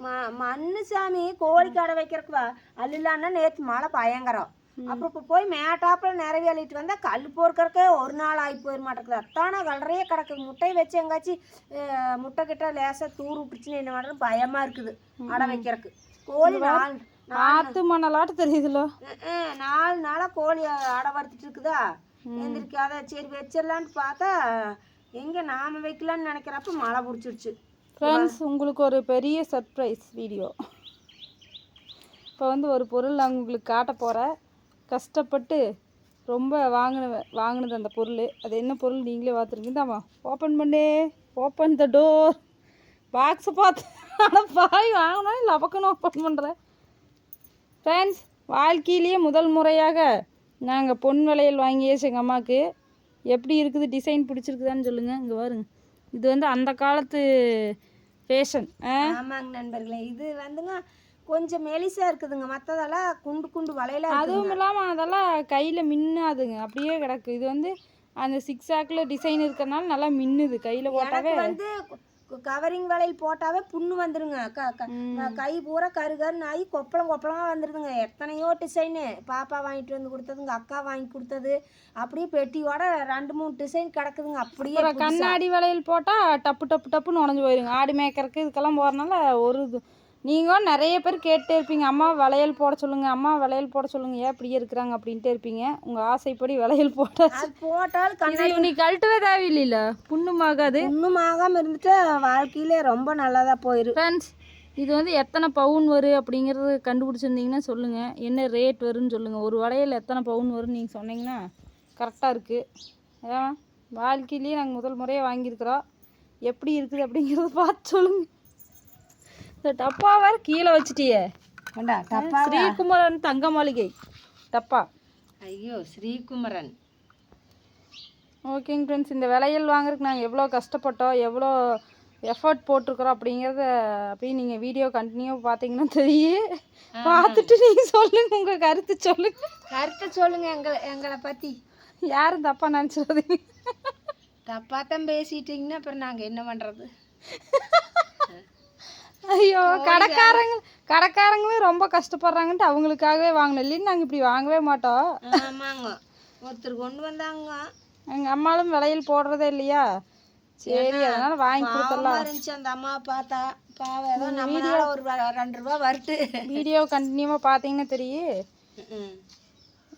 ம- மண்ணு சாமி கோழி கடை வைக்கிறதுக்கு வா அல்லில்லான்னா நேற்று மழை பயங்கரம். அப்புறம் இப்போ போய் மேட்டாப்பில் அள்ளிட்டு வந்தால் கல் பொறுக்கறக்கே ஒரு நாள் ஆகி போயிட மாட்டேங்குது. அத்தானே கலரையே கிடக்குது. முட்டை வச்சு எங்காச்சும் முட்டை கிட்ட லேசாக தூர் விட்டுச்சுன்னு என்ன பண்ணுறது பயமாக இருக்குது அடை வைக்கிறதுக்கு. கோழி நாலு ஆத்து மணலாட்டு தெரியுதுல? அஹ், அஹ், நாலு நாளாக கோழி அடை வறுத்துட்டு இருக்குதா? எந்திரிக்காத சரி வச்சிடலான்ட்டு பார்த்தா எங்கே நாம வைக்கலான்னு நினைக்கிறப்ப மழை பிடிச்சிருச்சு. ஃப்ரெண்ட்ஸ் உங்களுக்கு ஒரு பெரிய சர்ப்ரைஸ் வீடியோ இப்போ வந்து ஒரு பொருள் நான் உங்களுக்கு காட்ட போகிறேன் கஷ்டப்பட்டு ரொம்ப வாங்கின வாங்கினது அந்த பொருள். அது என்ன பொருள் நீங்களே பார்த்துருக்கீங்க. தாம்மா ஓப்பன் பண்ணு. ஓப்பன் த டோர் பாக்ஸை பார்த்து ஆனால் பாய் வாங்கினா இல்லை அப்பக்கணும் ஓப்பன் பண்ணுறேன் ஃப்ரெண்ட்ஸ் வாழ்க்கையிலேயே முதல் முறையாக நாங்கள் பொன் வளையல் வாங்கியாச்சு எங்கள் அம்மாவுக்கு எப்படி இருக்குது டிசைன் பிடிச்சிருக்குதான்னு சொல்லுங்கள் இங்கே பாருங்க. இது வந்து அந்த காலத்து ஃபேஷன் ஆமாங்க நண்பர்களே இது வந்துங்க கொஞ்சம் மெலிசா இருக்குதுங்க. மற்றதெல்லாம் குண்டு குண்டு வளையல அதுவும் இல்லாமல் அதெல்லாம் கையில் மின்னாதுங்க. அப்படியே கிடக்கு. இது வந்து அந்த சிக்ஸ் ஆக்கில் டிசைன் இருக்கிறனால நல்லா மின்னுது. கையில் போட்டாவே வந்து கவரிங் வளையல் போட்டாவே புண்ணு வந்துருங்க. க க- பூரா கரு கருன்னு ஆகி கொப்பளம் கொப்பளமா வந்துருதுங்க. எத்தனையோ டிசைனு பாப்பா வாங்கிட்டு வந்து கொடுத்ததுங்க அக்கா வாங்கி கொடுத்தது. அப்படியே பெட்டியோட ரெண்டு மூணு டிசைன் கிடக்குதுங்க. அப்படியே கண்ணாடி வளையல் போட்டால் டப்பு டப்பு டப்புன்னு உடஞ்சி போயிருங்க. ஆடு மேய்க்கறக்கு இதுக்கெல்லாம் போகிறனால ஒரு இது நீங்கள் நிறைய பேர் கேட்டே இருப்பீங்க அம்மா வளையல் போட சொல்லுங்க அம்மா வளையல் போட சொல்லுங்க ஏன் இப்படியே இருக்கிறாங்க? அப்படின்ட்டே இருப்பீங்க. உங்கள் ஆசைப்படி வளையல் போட்ட அது போட்டாலும் கண்ணாடி நீ கழட்டவே தேவையில்லைல புண்ணுமாகாது. ஆகாம இருந்துட்டு வாழ்க்கையிலே ரொம்ப நல்லதா போயிரு ஃப்ரெண்ட்ஸ் இது வந்து எத்தனை பவுன் வரும் அப்படிங்கிறது கண்டுபிடிச்சிருந்தீங்கன்னா சொல்லுங்கள் என்ன ரேட் வரும்னு சொல்லுங்கள் ஒரு வளையல் எத்தனை பவுன் வரும்னு நீங்கள் சொன்னீங்கன்னா கரெக்டாக இருக்குது அதான் வாழ்க்கையிலேயே நாங்கள் முதல் முறையாக வாங்கியிருக்கிறோம். எப்படி இருக்குது அப்படிங்கிறத பார்த்து சொல்லுங்கள் இந்த டப்பா வேறு கீழே வச்சிட்டியே. ஏண்டா டப்பா ஸ்ரீகுமரன் தங்க மாளிகை டப்பா. ஐயோ ஸ்ரீகுமரன். ஓகேங்க ஃப்ரெண்ட்ஸ் இந்த விலையல் வாங்குறதுக்கு நாங்கள் எவ்வளோ கஷ்டப்பட்டோம் எவ்வளோ எஃபர்ட் போட்டிருக்கிறோம் அப்படிங்கிறத அப்படியே நீங்கள் வீடியோ கண்டினியூ பார்த்தீங்கன்னா தெரியும் பார்த்துட்டு நீங்கள் சொல்லுங்கள் உங்கள் கருத்து சொல்லுங்கள் கருத்தை சொல்லுங்க எங்களை எங்களை பத்தி. யாரும் தப்பாக நினச்சிடாதீங்க. தப்பா தான் பேசிட்டீங்கன்னா அப்புறம் நாங்க என்ன பண்றது? ஐயோ கடைக்காரங்க கடைக்காரங்களும் ரொம்ப கஷ்டப்படுறாங்கன்ட்டு அவங்களுக்காகவே வாங்கணும் இல்லைன்னு நாங்கள் இப்படி வாங்கவே மாட்டோம். ஆமாங்க. ஒருத்தர் கொண்டு வந்தாங்க. எங்கள் அம்மாலும் விலையில் போடுறதே இல்லையா? சரி அதனால் வாங்கி கொடுத்துடலாம். இருந்துச்சு அந்த அம்மா பார்த்தா. பாவம் நம்மளால ஒரு ரெண்டு ரூபா வருட்டு. வீடியோ கண்டினியூவாக பார்த்தீங்கன்னா தெரியும்.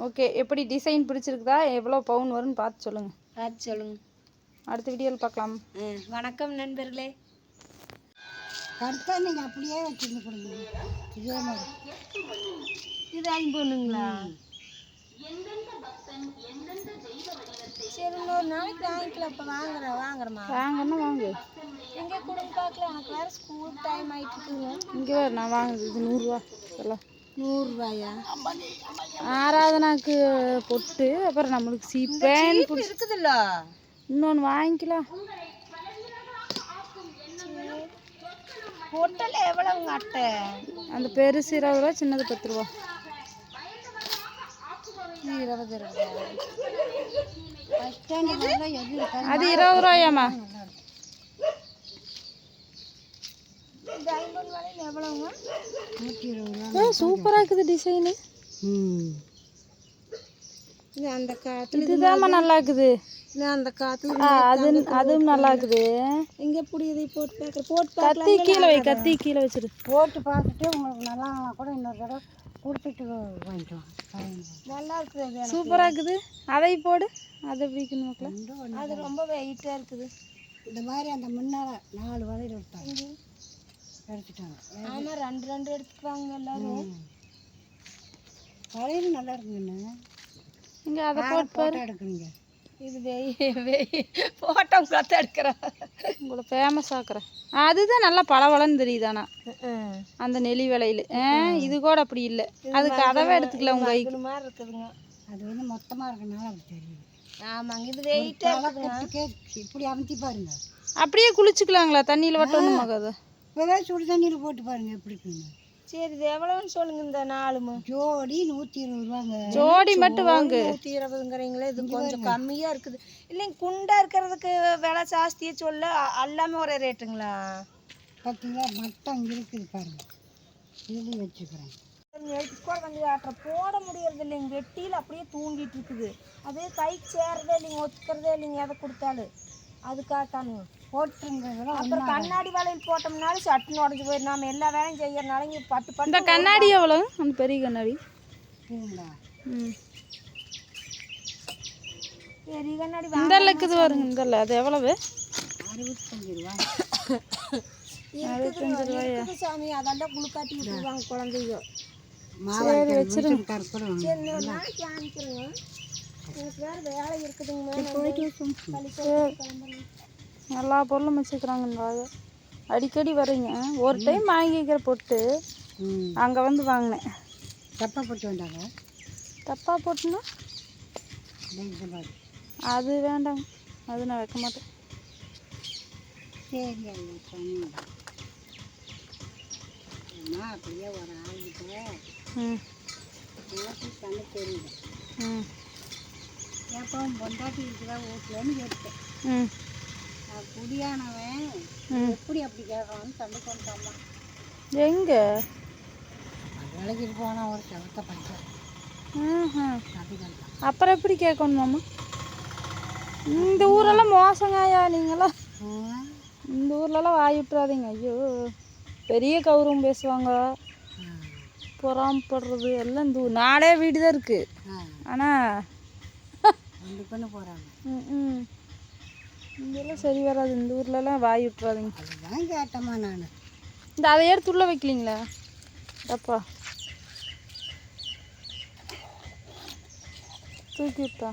ஓகே எப்படி டிசைன் பிடிச்சிருக்குதா? எவ்வளோ பவுன் வரும்னு பார்த்து சொல்லுங்கள் பார்த்து சொல்லுங்க. அடுத்த வீடியோவில் பார்க்கலாம். வணக்கம் நண்பர்களே. கருத்தா நீங்கள் அப்படியே வச்சுருந்து கொடுங்க. இதே மாதிரி. இது ஐம்பொண்ணுங்களா சரி இன்னொரு நாளைக்கு வாங்கிக்கலாம். இப்போ வாங்குறேன் வாங்குறேம்மா. வாங்கன்னா வாங்கு. எங்கே கொடுங்க பார்க்கல. எனக்கு வேறு ஸ்கூல் டைம் இருக்குங்க இங்கே வேறு நான் வாங்குது இது நூறுரூவா. எல்லாம் நூறுரூவாயா? ஆராதனாக்கு பொட்டு அப்புறம் நம்மளுக்கு சீப்பேன் இருக்குதுல்ல. இன்னொன்று வாங்கிக்கலாம். பொட்டல் எவ்வளவுங்க அட்டை அந்த பெருசு இருபது ரூபா சின்னது பத்து ரூபா. இருபது ரூபா. அது இருபது ரூபாயாம்மா. சூப்பராக இருக்குது டிசைனு. ம். இது அந்த காலத்துல இதுதாம்மா நல்லா இருக்குது இது அந்த காலத்துல ஆ அது அதுவும் நல்லா இருக்குது எங்க எப்படி இதை போட்டு பார்க்குற போட்டு கத்தி கீழே வை கத்தி கீழே வச்சிரு. போட்டு பார்த்துட்டு உங்களுக்கு நல்லா கூட இன்னொரு தடவை கொடுத்துட்டு வாங்கிட்டு வாங்க. நல்லா இருக்குது. சூப்பராக இருக்குது. அதை போடு. அதை பிடிக்கணும் மக்களே. அது ரொம்ப வெயிட்டாக இருக்குது. இந்த மாதிரி அந்த முன்னால் நாலு வலையில் எடுத்தாங்க. எடுத்துட்டாங்க. ஆமா ரெண்டு ரெண்டு எடுத்துக்குவாங்க எல்லாரும். வலையில் நல்லா இருக்குங்கண்ணே இங்கே அதை போட்டு பாரு. ஃபோட்டோ எடுக்குறீங்க இது வெய் வெய். போட்டோம் பார்த்து எடுக்கிறோம் உங்களை ஃபேமஸ் ஆக்குறேன். அதுதான் நல்லா பளபளன்னு தெரியுதானா அந்த நெளி விலையில. ஆ இது கூட அப்படி இல்லை. அதுக்கு அதவே எடுத்துக்கலாம் உங்க கைக்கு. மாதிரி இருக்குதுங்க அது வந்து மொத்தமாக இருக்கனால அப்படி தெரியுது ஆமாங்க இது வெயிட்டாக இப்படி அமுத்தி பாருங்க. அப்படியே குளிச்சுக்கலாங்களா? தண்ணியில் வட்டணும் அது இப்போதான் சுடு தண்ணியில் போட்டு பாருங்க எப்படி இருக்குங்க சரி இது எவ்வளோன்னு சொல்லுங்க இந்த நாலுமு. ஜோடி நூற்றி இருபது ரூபாங்க. ஜோடி மட்டும் வாங்கு. நூற்றி இருபதுங்கிறீங்களே இது கொஞ்சம் கம்மியாக இருக்குது. இல்லைங்க குண்டா இருக்கிறதுக்கு விலை ஜாஸ்தியாக சொல்ல எல்லாமே ஒரே ரேட்டுங்களா? பார்த்தீங்களா மட்டம் இருக்குது பாருங்க. இதுலேயும் வச்சுக்கிறேன். வந்து அப்புறம் போட முடியறது இல்லைங்க. வெட்டியில் அப்படியே தூங்கிட்டு இருக்குது. அது கைக்கு சேரதே இல்லைங்க ஒத்துக்கிறதே இல்லைங்க எதை கொடுத்தாலும். அதுக்காகத்தானுங்க போட்டுருங்க இதெல்லாம் அப்புறம் கண்ணாடி வளையல் போட்டோம்னாலும் சட்டுன்னு உடஞ்சி போயிடும். நாம எல்லா வேலையும் செய்யறனால இங்கே பத்து இந்த பத்து கண்ணாடி எவ்வளோ அந்த பெரிய கண்ணாடி. பெரிய கண்ணாடி இந்த இருக்குது பாருங்க இந்த அது எவ்வளவு? அறுபத்தஞ்சு ரூபா சாமி. அதெல்லாம் குளுக்காட்டி விட்டுருவாங்க குழந்தைங்க. சரி நாளைக்கு அனுப்பிச்சிருங்க எல்லா பொருளும் வச்சுக்கிறாங்க அடிக்கடி வரீங்க. ஒரு டைம் வாங்கிக்கிற பொட்டு ம். அங்கே வந்து வாங்கினேன். தப்பா போட்டு வந்தாங்க? தப்பாக போட்டுனா? அது வேண்டாங்க அது நான் வைக்க மாட்டேன். சரி அப்படியே ஒரு ம். எப்பவும் பொண்டாட்டி இருக்குதா வீட்டிலன்னு கேட்டேன். நான் குடியானவன். எப்படி அப்படி கேட்கறான்னு சண்டை கொண்டாமா எங்கே? விலகிட்டு போனா ஒரு செவத்த பஞ்சம் அப்புறம் எப்படி கேட்கணும் மாமா இந்த ஊரெல்லாம் மோசங்காயா நீங்களாம். இந்த ஊர்லலாம் வாய் விட்டுறாதீங்க. ஐயோ பெரிய கௌரவம் பேசுவாங்க. பொறாமப்படுறது எல்லாம் இந்த நாடே வீடு தான் இருக்குது ஆனால் ரெண்டு பொண்ணு போகிறாங்க ம். இங்கெல்லாம் சரி வராது. இந்த ஊர்லலாம் வாய் விட்டுறாதீங்க. அதுதான் கேட்டம்மா நான். இந்த அதை எடுத்து உள்ள வைக்கலீங்களா? அப்பா தூக்கி விட்டா.